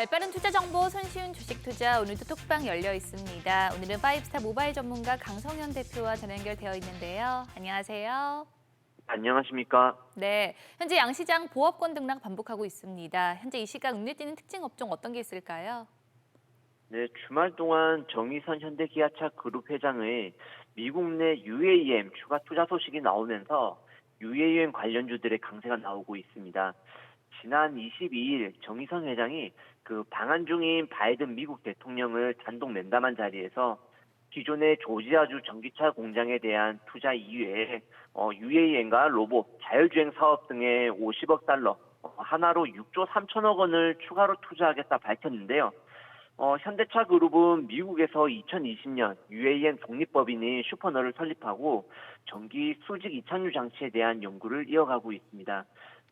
발빠른 투자 정보 손쉬운 주식 투자 오늘도 톡방 열려 있습니다. 오늘은 파이브스타 모바일 전문가 강성현 대표와 전화 연결되어 있는데요. 안녕하세요. 안녕하십니까. 네, 현재 양시장 보합권 등락 반복하고 있습니다. 현재 이 시각 눈에 띄는 특징 업종 어떤 게 있을까요? 네, 주말 동안 정의선 현대기아차 그룹 회장의 미국 내 UAM 추가 투자 소식이 나오면서 UAM 관련주들의 강세가 나오고 있습니다. 지난 22일 정의선 회장이 그 방한 중인 바이든 미국 대통령을 단독 면담한 자리에서 기존의 조지아주 전기차 공장에 대한 투자 이외에 어, UAM과 로봇, 자율주행 사업 등에 50억 달러, 어, 하나로 6조 3천억 원을 추가로 투자하겠다 밝혔는데요. 어, 현대차 그룹은 미국에서 2020년 UAM 독립법인인 슈퍼너를 설립하고 전기 수직 이착유 장치에 대한 연구를 이어가고 있습니다.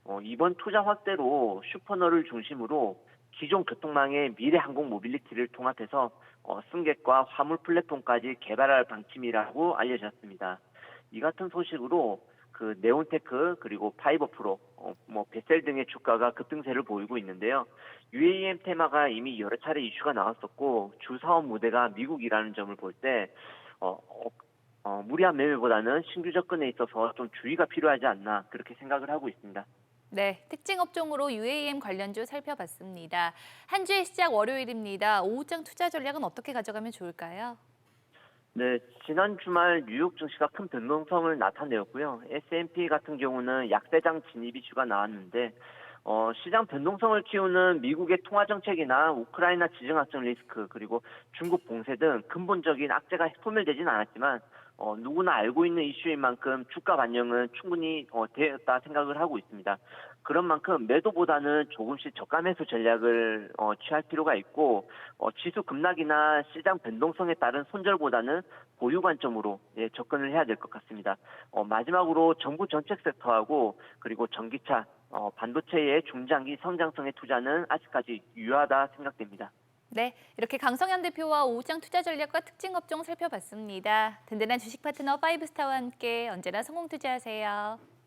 어, 이번 투자 확대로 슈퍼너를 중심으로 기존 교통망의 미래 항공 모빌리티를 통합해서 어, 승객과 화물 플랫폼까지 개발할 방침이라고 알려졌습니다. 이 같은 소식으로 그 네온테크 그리고 파이버 프로, 어, 뭐 베셀 등의 주가가 급등세를 보이고 있는데요. UAM 테마가 이미 여러 차례 이슈가 나왔었고 주 사업 무대가 미국이라는 점을 볼때 어, 어, 어, 무리한 매매보다는 신규 접근에 있어서 좀 주의가 필요하지 않나 그렇게 생각을 하고 있습니다. 네, 특징 업종으로 UAM 관련주 살펴봤습니다. 한 주의 시작 월요일입니다. 오후장 투자 전략은 어떻게 가져가면 좋을까요? 네, 지난 주말 뉴욕 증시가 큰 변동성을 나타내었고요. S&P 같은 경우는 약세장 진입 이슈가 나왔는데 어, 시장 변동성을 키우는 미국의 통화 정책이나 우크라이나 지정 학전 리스크 그리고 중국 봉쇄 등 근본적인 악재가 소멸되지는 않았지만 어, 누구나 알고 있는 이슈인 만큼 주가 반영은 충분히 어, 되었다 생각을 하고 있습니다. 그런 만큼 매도보다는 조금씩 저가 매수 전략을 어, 취할 필요가 있고 어, 지수 급락이나 시장 변동성에 따른 손절보다는 보유 관점으로 예, 접근을 해야 될 것 같습니다. 어, 마지막으로 정부 정책 섹터하고 그리고 전기차, 어, 반도체의 중장기 성장성의 투자는 아직까지 유효하다 생각됩니다. 네, 이렇게 강성현 대표와 오후장 투자 전략과 특징 업종 살펴봤습니다. 든든한 주식 파트너 파이브스타와 함께 언제나 성공 투자하세요.